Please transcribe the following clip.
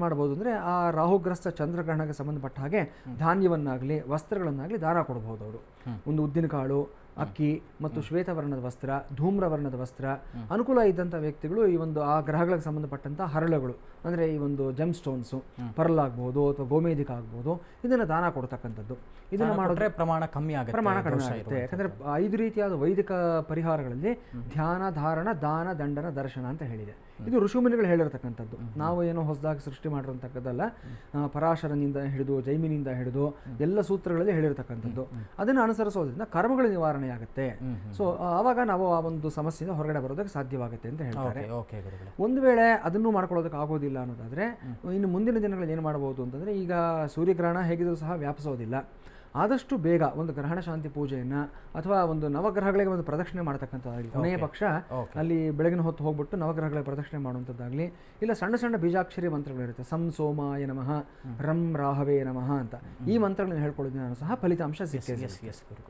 ಏನು ಮಾಡ್ಬೋದು ಅಂದರೆ ಆ ರಾಹುಗ್ರಸ್ತ ಚಂದ್ರಗ್ರಹಣಕ್ಕೆ ಸಂಬಂಧಪಟ್ಟ ಹಾಗೆ ಧಾನ್ಯವನ್ನಾಗಲಿ ವಸ್ತ್ರಗಳನ್ನಾಗಲಿ ದಾನ ಕೊಡಬಹುದು ಅವರು. ಒಂದು ಉದ್ದಿನ ಕಾಳು ಅಕ್ಕಿ ಮತ್ತು ಶ್ವೇತವರ್ಣದ ವಸ್ತ್ರ ಧೂಮ್ರವರ್ಣದ ವಸ್ತ್ರ ಅನುಕೂಲ ಇದ್ದಂಥ ವ್ಯಕ್ತಿಗಳು ಈ ಒಂದು ಆ ಗ್ರಹಗಳಿಗೆ ಸಂಬಂಧಪಟ್ಟಂಥ ಹರಳುಗಳು ಅಂದರೆ ಈ ಒಂದು ಜಮ್ ಸ್ಟೋನ್ಸು ಪರ್ಲ್ ಆಗ್ಬೋದು ಅಥವಾ ಗೋಮೇಧಿಕ ಆಗ್ಬೋದು ಇದನ್ನು ದಾನ ಕೊಡ್ತಕ್ಕಂಥದ್ದು. ಇದನ್ನು ಮಾಡಿದ್ರೆ ಪ್ರಮಾಣ ಕಮ್ಮಿ ಆಗುತ್ತೆ ಪ್ರಮಾಣ ಕಡಿಮೆ ಆಗುತ್ತೆ. ಯಾಕಂದ್ರೆ ಐದು ರೀತಿಯಾದ ವೈದಿಕ ಪರಿಹಾರಗಳಲ್ಲಿ ಧ್ಯಾನ ಧಾರಣ ದಾನ ದಂಡನ ದರ್ಶನ ಅಂತ ಹೇಳಿದೆ. ಇದು ಋಷಿಮುನಿಗಳು ಹೇಳಿರ್ತಕ್ಕಂಥದ್ದು. ನಾವು ಏನೋ ಹೊಸದಾಗಿ ಸೃಷ್ಟಿ ಮಾಡಿರ್ತಕ್ಕದ್ದಲ್ಲ ಪರಾಶರನಿಂದ ಹಿಡಿದು ಜೈಮಿನಿಂದ ಹಿಡಿದು ಎಲ್ಲ ಸೂತ್ರಗಳಲ್ಲಿ ಹೇಳಿರ್ತಕ್ಕಂಥದ್ದು. ಅದನ್ನು ಅನುಸರಿಸೋದ್ರಿಂದ ಕರ್ಮಗಳ ನಿವಾರಣೆ ಆಗುತ್ತೆ ಸೊ ಆವಾಗ ನಾವು ಆ ಒಂದು ಸಮಸ್ಯೆಯಿಂದ ಹೊರಗಡೆ ಬರೋದಕ್ಕೆ ಸಾಧ್ಯವಾಗುತ್ತೆ ಅಂತ ಹೇಳ್ತಾರೆ. ಒಂದು ವೇಳೆ ಅದನ್ನು ಮಾಡ್ಕೊಳ್ಳೋದಕ್ಕೆ ಆಗೋದಿಲ್ಲ ಅನ್ನೋದಾದ್ರೆ ಇನ್ನು ಮುಂದಿನ ದಿನಗಳಲ್ಲಿ ಏನು ಮಾಡಬಹುದು ಅಂತಂದ್ರೆ ಈಗ ಸೂರ್ಯಗ್ರಹಣ ಹೇಗಿದ್ರೂ ಸಹ ವ್ಯಾಪಿಸೋದಿಲ್ಲ. ಆದಷ್ಟು ಬೇಗ ಒಂದು ಗ್ರಹಣ ಶಾಂತಿ ಪೂಜೆಯನ್ನ ಅಥವಾ ಒಂದು ನವಗ್ರಹಗಳಿಗೆ ಒಂದು ಪ್ರದಕ್ಷಿಣೆ ಮಾಡ್ತಕ್ಕಂಥದ್ದಾಗಲಿ ಕೊನೆಯ ಪಕ್ಷ ಅಲ್ಲಿ ಬೆಳಗಿನ ಹೊತ್ತು ಹೋಗ್ಬಿಟ್ಟು ನವಗ್ರಹಗಳ ಪ್ರದಕ್ಷಿಣೆ ಮಾಡುವಂಥದ್ದಾಗಲಿ ಇಲ್ಲ ಸಣ್ಣ ಸಣ್ಣ ಬೀಜಾಕ್ಷರಿ ಮಂತ್ರಗಳಿರುತ್ತೆ ಸಂ ಸೋಮಾಯ ನಮಃ ರಂ ರಾಹವೇ ನಮಃ ಅಂತ. ಈ ಮಂತ್ರಗಳನ್ನ ಹೇಳ್ಕೊಳ್ಳೋದ್ರಿಂದ ಸಹ ಫಲಿತಾಂಶ ಸಿಕ್ಕಿದೆ